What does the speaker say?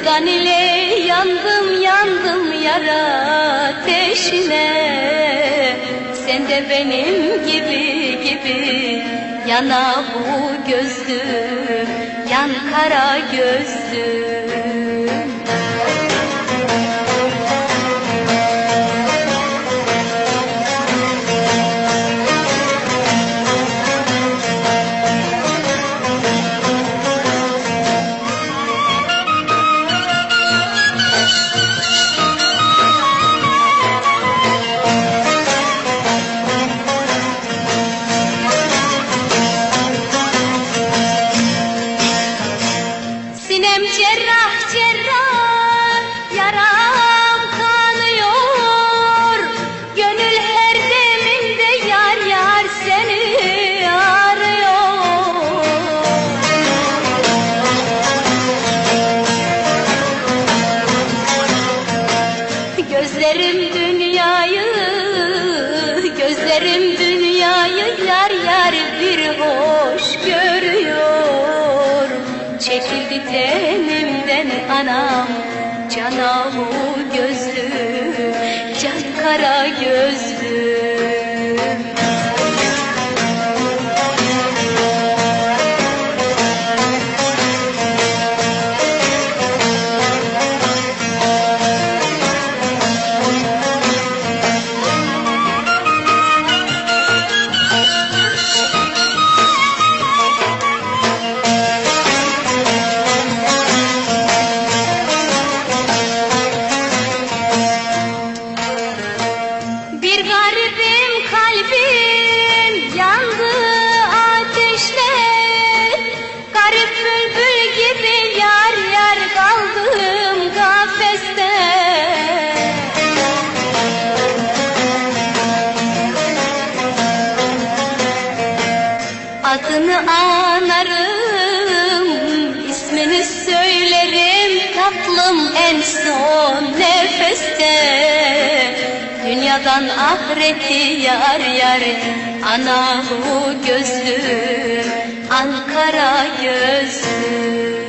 sevdan ile yandım, yandım yara ateşine. Sen de benim gibi gibi yana bu gözlüm, yan kara gözlüm. Sinem cerrah cerrah yaram kanıyor. Gönül her deminde yar yar seni arıyor. Gözlerim dünyayı, gözlerim dünyayı yar yar bir hoş Tenimden anam, canavu gözlüm, can kara gözlüm. Adını anarım, ismini söylerim tatlım en son nefeste. Dünyadan ahireti yar yar, ana bu gözlüm, Ankara gözlüm.